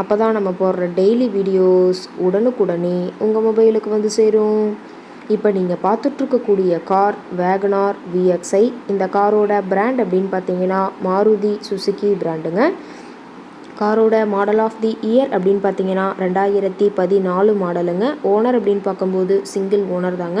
அப்போ தான் நம்ம போடுற டெய்லி வீடியோஸ் உடனுக்குடனே உங்கள் மொபைலுக்கு வந்து சேரும். இப்போ நீங்கள் பார்த்துட்ருக்கக்கூடிய கார் வேகனார் விஎக்ஸ்ஐ இந்த காரோட பிராண்ட் அப்படின்னு பார்த்தீங்கன்னா மாருதி சுசுக்கி பிராண்டுங்க காரோட மாடல் ஆஃப் தி இயர் அப்படின்னு பார்த்தீங்கன்னா ரெண்டாயிரத்தி பதினாலு மாடலுங்க. ஓனர் அப்படின்னு பார்க்கும்போது சிங்கிள் ஓனர் தாங்க.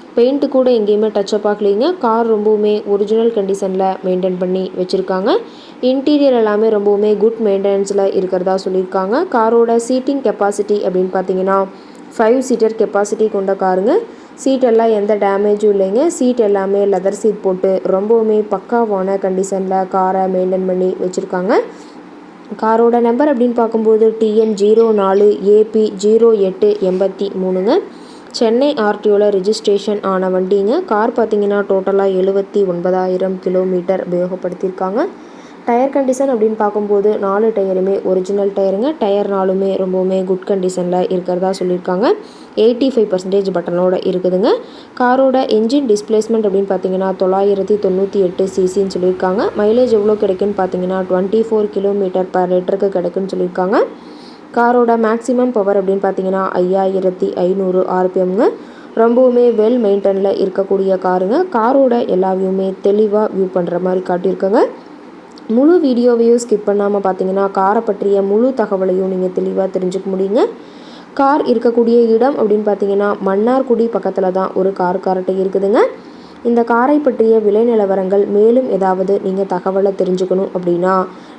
பெயிண்ட்டு கூட எங்கேயுமே டச்சப் ஆகலைங்க. கார் ரொம்பவுமே ஒரிஜினல் கண்டிஷனில் மெயின்டைன் பண்ணி வச்சுருக்காங்க. இன்டீரியர் எல்லாமே ரொம்பவுமே குட் மெயின்டெனன்ஸில் இருக்கிறதா சொல்லியிருக்காங்க. காரோட சீட்டிங் கெப்பாசிட்டி அப்படின்னு பார்த்தீங்கன்னா ஃபைவ் சீட்டர் கெப்பாசிட்டி கொண்ட காருங்க சீட் எல்லாம் எந்த டேமேஜும் இல்லைங்க. சீட் எல்லாமே லெதர் சீட் போட்டு ரொம்பவுமே பக்காவான கண்டிஷனில் காரை மெயின்டைன் பண்ணி வச்சுருக்காங்க. காரோட நம்பர் அப்படின்னு பார்க்கும்போது டிஎன் ஜீரோ நாலு ஏபி ஜீரோ எட்டு எண்பத்தி மூணுங்க. சென்னை ஆர்டிஓவில் ரிஜிஸ்ட்ரேஷன் ஆன வண்டிங்க. கார் பார்த்தீங்கன்னா டோட்டலாக எழுபத்தி ஒன்பதாயிரம் கிலோமீட்டர் உபயோகப்படுத்தியிருக்காங்க. டயர் கண்டிஷன் அப்படின்னு பார்க்கும்போது நாலு டயருமே ஒரிஜினல் டயருங்க. டயர் நாலுமே ரொம்பவுமே குட் கண்டிஷனில் இருக்கிறதா சொல்லியிருக்காங்க. எயிட்டி ஃபைவ் பர்சன்டேஜ் பட்டனோட இருக்குதுங்க. காரோட என்ஜின் டிஸ்பிளேஸ்மெண்ட் அப்படின்னு பார்த்தீங்கன்னா தொள்ளாயிரத்தி தொண்ணூற்றி எட்டு சிசின்னு சொல்லியிருக்காங்க. மைலேஜ் எவ்வளோ கிடைக்குன்னு பார்த்தீங்கன்னா டுவெண்ட்டி ஃபோர் கிலோமீட்டர் பர் லிட்டருக்கு கிடைக்குன்னு சொல்லியிருக்காங்க. காரோட மேக்ஸிமம் பவர் அப்படின்னு பார்த்தீங்கன்னா ஐயாயிரத்தி ஐநூறு ஆர்பிஎம்ங்க. ரொம்பவுமே வெல் மெயின்டெனில் இருக்கக்கூடிய காருங்க. காரோட எல்லா வியூமே தெளிவாக வியூ பண்ணுற மாதிரி காட்டியிருக்கோங்க. முழு வீடியோவையும் ஸ்கிப் பண்ணாமல் பார்த்தீங்கன்னா காரை பற்றிய முழு தகவலையும் நீங்கள் தெளிவாக தெரிஞ்சுக்க முடியுங்க. கார் இருக்கக்கூடிய இடம் அப்படின்னு பார்த்தீங்கன்னா மன்னார்குடி பக்கத்தில் தான் ஒரு கார் கார்ட்டை இருக்குதுங்க. இந்த காரை பற்றிய விலை நிலவரங்கள் மேலும் ஏதாவது நீங்கள் தகவலை தெரிஞ்சுக்கணும் அப்படின்னா